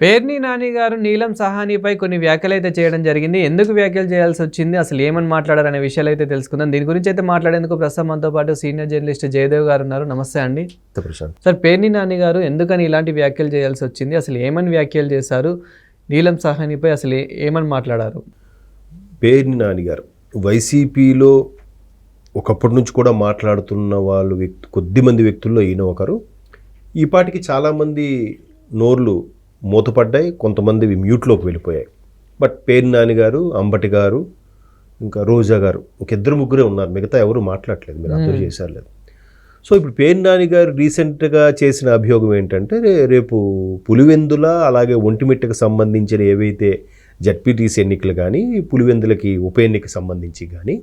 పేర్ని నాని గారు నీలం సహానీపై కొన్ని వ్యాఖ్యలు అయితే చేయడం జరిగింది. ఎందుకు వ్యాఖ్యలు చేయాల్సి వచ్చింది? అసలు ఏమని మాట్లాడారు అనే విషయాలు అయితే తెలుసుకుందాం. దీని గురించి అయితే మాట్లాడేందుకు ప్రస్తుతం మనతో పాటు సీనియర్ జర్నలిస్ట్ జయదేవ్ గారు ఉన్నారు. నమస్తే అండి. సార్ పేర్ని నాని గారు ఎందుకని ఇలాంటి వ్యాఖ్యలు చేయాల్సి వచ్చింది? అసలు ఏమని వ్యాఖ్యలు చేశారు? నీలం సహానీపై అసలు ఏమని మాట్లాడారు? పేర్ని నానిగారు వైసీపీలో ఒకప్పటి నుంచి కూడా మాట్లాడుతున్న వాళ్ళు వ్యక్తి కొద్దిమంది వ్యక్తుల్లో ఈయన ఒకరు. ఈ పాటికి చాలామంది నోర్లు మూతపడ్డాయి కొంతమంది మ్యూట్లోకి వెళ్ళిపోయాయి. బట్ పేర్ని నాని గారు అంబటి గారు ఇంకా రోజా గారు ఒక ఇద్దరు ముగ్గురే ఉన్నారు. మిగతా ఎవరు మాట్లాడలేదు మీరు అబ్జర్వ్ చేశారు లేదు. సో ఇప్పుడు పేర్ని నాని గారు రీసెంట్గా చేసిన అభియోగం ఏంటంటే రే- రేపు పులివెందుల అలాగే ఒంటిమిట్టకు సంబంధించిన ఏవైతే జడ్పీటీసీ ఎన్నికలు కానీ పులివెందులకి ఉప ఎన్నిక సంబంధించి కానీ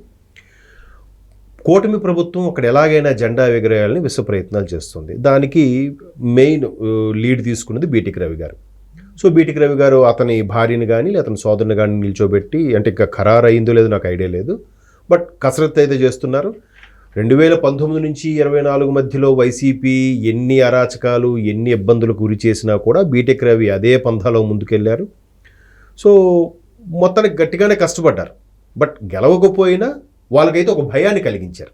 కూటమి ప్రభుత్వం అక్కడ ఎలాగైనా జెండా ఎగరేయాలని విశ్వ ప్రయత్నాలు చేస్తుంది. దానికి మెయిన్ లీడ్ తీసుకున్నది బీటిక్ రవి గారు. సో బీటిక్ రవి గారు అతని భార్యని కానీ లేదా అతని సోదరుని కానీ నిల్చోబెట్టి అంటే ఇంకా ఖరారు అయిందో లేదో నాకు ఐడియా లేదు. బట్ కసరత్తు అయితే చేస్తున్నారు. రెండు వేల పంతొమ్మిది నుంచి ఇరవై నాలుగు మధ్యలో వైసీపీ ఎన్ని అరాచకాలు ఎన్ని ఇబ్బందులకు గురి చేసినా కూడా బీటెక్ రవి అదే పంథాలో ముందుకెళ్ళారు సో మొత్తానికి గట్టిగానే కష్టపడ్డారు. బట్ గెలవకపోయినా వాళ్ళకైతే ఒక భయాన్ని కలిగించారు.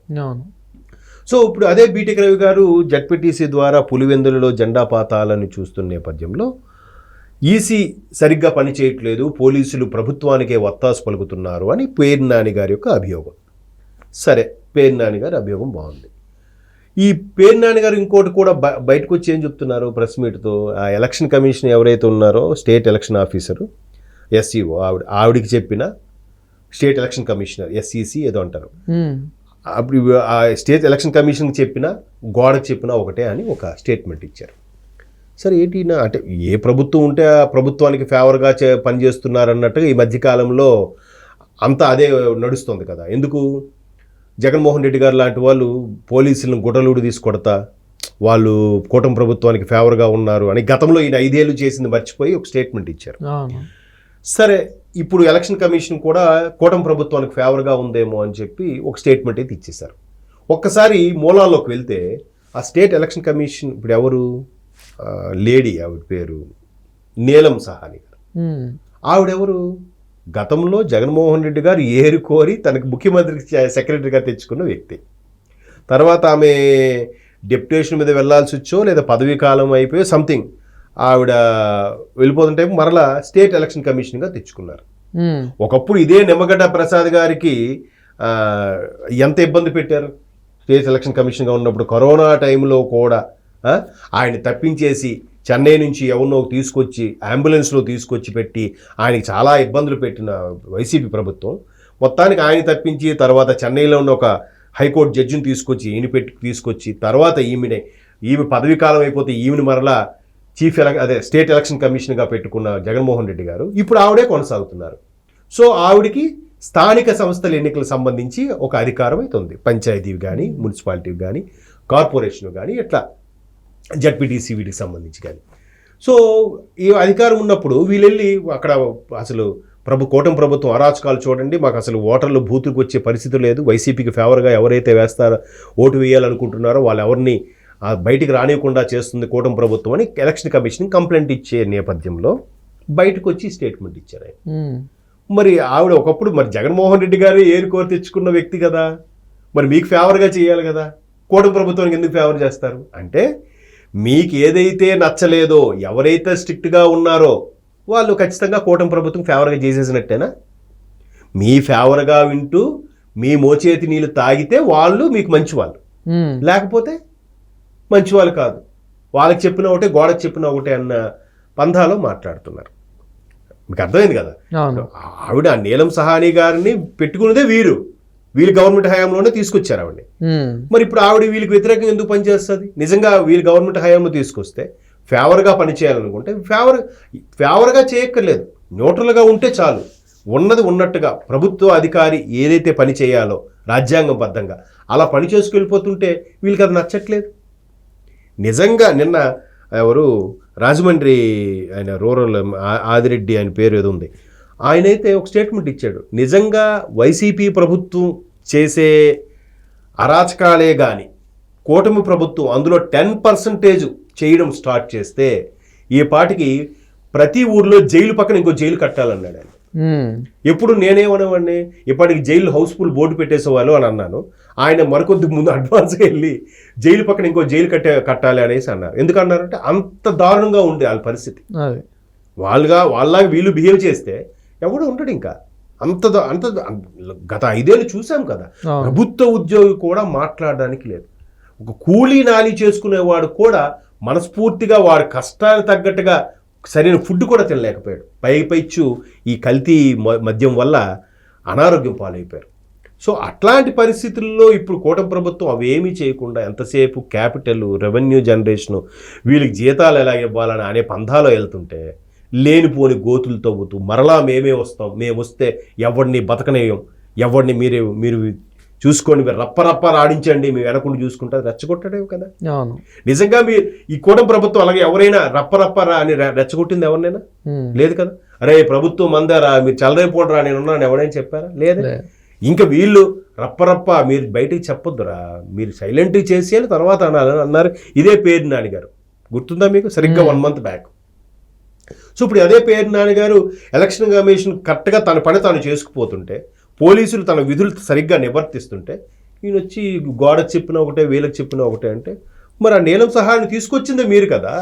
సో ఇప్పుడు అదే బీటెక్ రవి గారు జడ్పీటీసీ ద్వారా పులివెందులలో జెండా పాతాలని చూస్తున్న నేపథ్యంలో ఈసీ సరిగ్గా పనిచేయట్లేదు పోలీసులు ప్రభుత్వానికే వత్తాసు పలుకుతున్నారు అని పేరు నాని గారి యొక్క అభియోగం. సరే పేరు నాని గారి అభియోగం బాగుంది. ఈ పేరు నాని గారు ఇంకోటి కూడా బయటకు వచ్చి ఏం చెప్తున్నారు ప్రెస్ మీట్తో? ఆ ఎలక్షన్ కమిషన్ ఎవరైతే ఉన్నారో స్టేట్ ఎలక్షన్ ఆఫీసరు ఎస్ఈఓ ఆవిడ ఆవిడికి చెప్పిన స్టేట్ ఎలక్షన్ కమిషనర్ ఎస్ఈసి ఏదో అంటారు. అప్పుడు ఆ స్టేట్ ఎలక్షన్ కమిషన్కి చెప్పినా గోడకు చెప్పినా ఒకటే అని ఒక స్టేట్మెంట్ ఇచ్చారు. సరే ఏంటి ఈయన అంటే ఏ ప్రభుత్వం ఉంటే ఆ ప్రభుత్వానికి ఫేవర్గా చే పనిచేస్తున్నారన్నట్టుగా ఈ మధ్యకాలంలో అంతా అదే నడుస్తుంది కదా. ఎందుకు? జగన్మోహన్ రెడ్డి గారు లాంటి వాళ్ళు పోలీసులను గుడ్డలూడు తీసుకొడతా వాళ్ళు కూటమి ప్రభుత్వానికి ఫేవర్గా ఉన్నారు అని గతంలో ఈయన ఐదేళ్ళు చేసింది మర్చిపోయి ఒక స్టేట్మెంట్ ఇచ్చారు. సరే ఇప్పుడు ఎలక్షన్ కమిషన్ కూడా కూటమి ప్రభుత్వానికి ఫేవర్గా ఉందేమో అని చెప్పి ఒక స్టేట్మెంట్ అయితే ఇచ్చేశారు. ఒక్కసారి మూలాల్లోకి వెళ్తే ఆ స్టేట్ ఎలక్షన్ కమిషన్ ఇప్పుడు ఎవరు? లేడీ ఆవిడ పేరు నీలం సహాని గారు. ఆవిడెవరు? గతంలో జగన్మోహన్ రెడ్డి గారు ఏరుకోరి తనకు ముఖ్యమంత్రికి సెక్రటరీగా తెచ్చుకున్న వ్యక్తి. తర్వాత ఆమె డెప్యుటేషన్ మీద వెళ్ళాల్సి వచ్చో లేదా పదవీ కాలం అయిపోయో సంథింగ్ ఆవిడ వెళ్ళిపోతుంటే మరలా స్టేట్ ఎలక్షన్ కమిషన్గా తెచ్చుకున్నారు. ఒకప్పుడు ఇదే నిమ్మగడ్డ ప్రసాద్ గారికి ఎంత ఇబ్బంది పెట్టారు? స్టేట్ ఎలక్షన్ కమిషన్గా ఉన్నప్పుడు కరోనా టైంలో కూడా ఆయన తప్పించేసి చెన్నై నుంచి ఎవరినో తీసుకొచ్చి అంబులెన్స్లో తీసుకొచ్చి పెట్టి ఆయనకి చాలా ఇబ్బందులు పెట్టిన వైసీపీ ప్రభుత్వం. మొత్తానికి ఆయన తప్పించి తర్వాత చెన్నైలో ఉన్న ఒక హైకోర్టు జడ్జిని తీసుకొచ్చి ఈయన పెట్టి తీసుకొచ్చి తర్వాత ఈమెనే ఈమె పదవీ కాలం అయిపోతే ఈమెను మరలా చీఫ్ ఎలక్ అదే స్టేట్ ఎలక్షన్ కమిషన్గా పెట్టుకున్న జగన్మోహన్ రెడ్డి గారు ఇప్పుడు ఆవిడే కొనసాగుతున్నారు. సో ఆవిడికి స్థానిక సంస్థల ఎన్నికలకు సంబంధించి ఒక అధికారం అయితే ఉంది పంచాయతీ కానీ మున్సిపాలిటీ కానీ కార్పొరేషన్ కానీ ఇట్లా జడ్పీటీసీ వీటికి సంబంధించి కానీ. సో ఈ అధికారం ఉన్నప్పుడు వీళ్ళు వెళ్ళి అక్కడ అసలు ప్రభు కూటమి ప్రభుత్వం అరాచకాలు చూడండి మాకు అసలు ఓటర్లు బూతులకు వచ్చే పరిస్థితి లేదు వైసీపీకి ఫేవర్గా ఎవరైతే వేస్తారో ఓటు వేయాలనుకుంటున్నారో వాళ్ళు ఎవరిని బయటికి రానివ్వకుండా చేస్తుంది కూటమి ప్రభుత్వం అని ఎలక్షన్ కమిషన్ కంప్లైంట్ ఇచ్చే నేపథ్యంలో బయటకు వచ్చి స్టేట్మెంట్ ఇచ్చారు. మరి ఆవిడ ఒకప్పుడు మరి జగన్మోహన్ రెడ్డి గారు ఏరుకోరి తెచ్చుకున్న వ్యక్తి కదా మరి మీకు ఫేవర్గా చేయాలి కదా కూటమి ప్రభుత్వానికి ఎందుకు ఫేవర్ చేస్తారు? అంటే మీకు ఏదైతే నచ్చలేదో ఎవరైతే స్ట్రిక్ట్గా ఉన్నారో వాళ్ళు ఖచ్చితంగా కూటమి ప్రభుత్వం ఫేవర్గా చేసేసినట్టేనా? మీ ఫేవర్గా వింటూ మీ మోచేతి నీళ్ళు తాగితే వాళ్ళు మీకు మంచి వాళ్ళు మ్మ్. లేకపోతే మంచి వాళ్ళు కాదు. వాళ్ళకి చెప్పిన ఒకటే గోడకి చెప్పిన ఒకటే అన్న పంధాలో మాట్లాడుతున్నారు. మీకు అర్థమైంది కదా? ఆవిడ ఆ నీలం సహాని గారిని పెట్టుకున్నదే వీరు. వీళ్ళు గవర్నమెంట్ హయాంలోనే తీసుకొచ్చారు ఆవిడని. మరి ఇప్పుడు ఆవిడ వీళ్ళకి వ్యతిరేకంగా ఎందుకు పనిచేస్తుంది? నిజంగా వీళ్ళు గవర్నమెంట్ హయాంలో తీసుకొస్తే ఫేవర్గా పనిచేయాలనుకుంటే ఫేవర్ ఫేవర్గా చేయక్కర్లేదు. న్యూట్రల్గా ఉంటే చాలు. ఉన్నది ఉన్నట్టుగా ప్రభుత్వ అధికారి ఏదైతే పని చేయాలో రాజ్యాంగబద్ధంగా అలా పని చేసుకెళ్ళిపోతుంటే వీళ్ళకి అది నచ్చట్లేదు. నిజంగా నిన్న ఎవరు రాజమండ్రి ఆయన రూరల్ ఆదిరెడ్డి ఆయన పేరు ఏదో ఉంది. ఆయనైతే ఒక స్టేట్మెంట్ ఇచ్చాడు. నిజంగా వైసీపీ ప్రభుత్వం చేసే అరాచకాలే కానీ కూటమి ప్రభుత్వం అందులో టెన్ పర్సంటేజ్ చేయడం స్టార్ట్ చేస్తే ఈ పాటికి ప్రతి ఊర్లో జైలు పక్కన ఇంకో జైలు కట్టాలన్నాడు ఆయన. ఎప్పుడు నేనేమనేవాడిని? ఇప్పటికి జైలు హౌస్ఫుల్ బోర్డు పెట్టేసేవాళ్ళు అని అన్నాను. ఆయన మరికొద్ది ముందు అడ్వాన్స్గా వెళ్ళి జైలు పక్కన ఇంకో జైలు కట్టే కట్టాలి అనేసి అన్నారు. ఎందుకు అన్నారంటే అంత దారుణంగా ఉండే వాళ్ళ పరిస్థితి. వాళ్ళుగా వాళ్ళలాగా వీళ్ళు బిహేవ్ చేస్తే ఎవడు ఉండడు ఇంకా. అంత అంత గత ఐదేళ్ళు చూసాం కదా. ప్రభుత్వ ఉద్యోగి కూడా మాట్లాడడానికి లేదు. ఒక కూలీ నాలి చేసుకునేవాడు కూడా మనస్ఫూర్తిగా వాడి కష్టానికి తగ్గట్టుగా సరైన ఫుడ్ కూడా తినలేకపోయాడు. పై పైచ్చు ఈ కల్తీ మ- మద్యం వల్ల అనారోగ్యం పాలైపోయారు. సో అట్లాంటి పరిస్థితుల్లో ఇప్పుడు కూటమి ప్రభుత్వం అవేమీ చేయకుండా ఎంతసేపు క్యాపిటల్ రెవెన్యూ జనరేషను వీళ్ళకి జీతాలు ఎలా ఇవ్వాలని అనే పంధాలో వెళ్తుంటే లేనిపోని గోతులు తవ్వుతూ మరలా మేమే వస్తాం. మేము వస్తే ఎవరిని బతకనేయం. ఎవరిని మీరే మీరు చూసుకోండి మీరు రప్ప రప్ప రాడించండి మేము వెనకుండా చూసుకుంటే అది రెచ్చగొట్టడే కదా. నిజంగా మీ ఈ కూటమి ప్రభుత్వం అలాగే ఎవరైనా రప్ప రప్ప రా అని రెచ్చగొట్టింది ఎవరినైనా? లేదు కదా? అరే ప్రభుత్వం మందారా మీరు చల్లరైపోండిరా నేను ఉన్నాను ఎవరైనా చెప్పారా? లేదు. ఇంకా వీళ్ళు రప్పరప్ప మీరు బయటికి చెప్పొద్దురా. మీరు సైలెంట్ చేసేయాలి తర్వాత అనాలి అన్నారు. ఇదే పేరు నాని గారు గుర్తుందా మీకు? సరిగ్గా వన్ మంత్ బ్యాక్. సో ఇప్పుడు అదే పేరు నాని గారు ఎలక్షన్ కమిషన్ కరెక్ట్గా తన పని తాను చేసుకుపోతుంటే పోలీసులు తన విధులు సరిగ్గా నివర్తిస్తుంటే ఈయన వచ్చి గోడ చెప్పిన ఒకటే వీళ్ళకి చెప్పిన ఒకటే అంటే మరి ఆ నీలం సహాయాన్ని తీసుకొచ్చిందే మీరు కదా?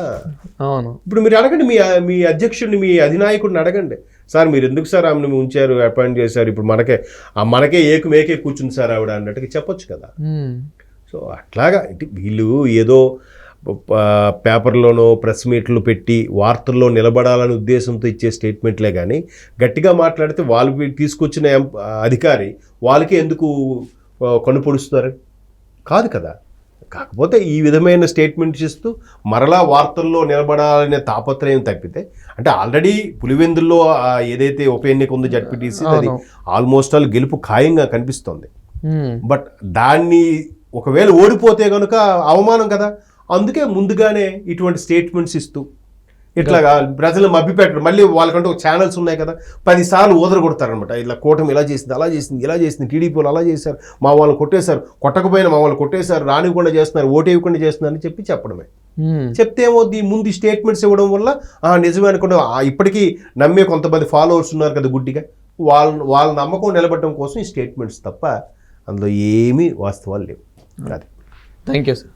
అవును. ఇప్పుడు మీరు అడగండి మీ మీ అధ్యక్షుడిని మీ అధినాయకుడిని అడగండి. సార్ మీరు ఎందుకు సార్ ఆమెను ఉంచారు అపాయింట్ చేశారు? ఇప్పుడు మనకే ఆ మనకే ఏకు మేకే కూర్చుంది సార్ ఆవిడ అన్నట్టుగా చెప్పొచ్చు కదా. సో అట్లాగా అంటే వీళ్ళు ఏదో పేపర్లోనో ప్రెస్ మీట్లు పెట్టి వార్తల్లో నిలబడాలనే ఉద్దేశంతో ఇచ్చే స్టేట్మెంట్లే కానీ గట్టిగా మాట్లాడితే వాళ్ళు తీసుకొచ్చిన అధికారి వాళ్ళకే ఎందుకు ఆ, కన్ను పొడుస్తున్నారు కాదు కదా. కాకపోతే ఈ విధమైన స్టేట్మెంట్స్ ఇస్తూ మరలా వార్తల్లో నిలబడాలనే తాపత్రయం తప్పితే అంటే ఆల్రెడీ పులివెందుల్లో ఏదైతే ఉప ఎన్నిక ఉందో జడ్పీటీసీ అది. ఆల్మోస్ట్ ఆల్ గెలుపు ఖాయంగా కనిపిస్తోంది. బట్ దాన్ని ఒకవేళ ఓడిపోతే కనుక అవమానం కదా. అందుకే ముందుగానే ఇటువంటి స్టేట్మెంట్స్ ఇస్తూ ఇట్లాగా ప్రజలు మభ్యపెట్టడం మళ్ళీ వాళ్ళకంటూ ఒక ఛానల్స్ ఉన్నాయి కదా పదిసార్లు ఊదర కొడతారనమాట ఇలా కూటమి ఇలా చేసింది అలా చేసింది ఇలా చేసింది టీడీపీ వాళ్ళు అలా చేశారు మా వాళ్ళు కొట్టేశారు కొట్టకపోయినా మా వాళ్ళు కొట్టేశారు రానివ్వకుండా చేస్తున్నారు ఓటు ఇవ్వకుండా చేస్తున్నారు అని చెప్పి చెప్పడమే. చెప్తే ఏమవుద్ది? ముందు స్టేట్మెంట్స్ ఇవ్వడం వల్ల ఆ, నిజమే అనుకుంటే ఆ, ఇప్పటికీ నమ్మే కొంతమంది ఫాలోవర్స్ ఉన్నారు కదా గుడ్డిగా. వాళ్ళ వాళ్ళ నమ్మకం నిలబడడం కోసం ఈ స్టేట్మెంట్స్ తప్ప అందులో ఏమీ వాస్తవాలు లేవు. అది. Thank you sir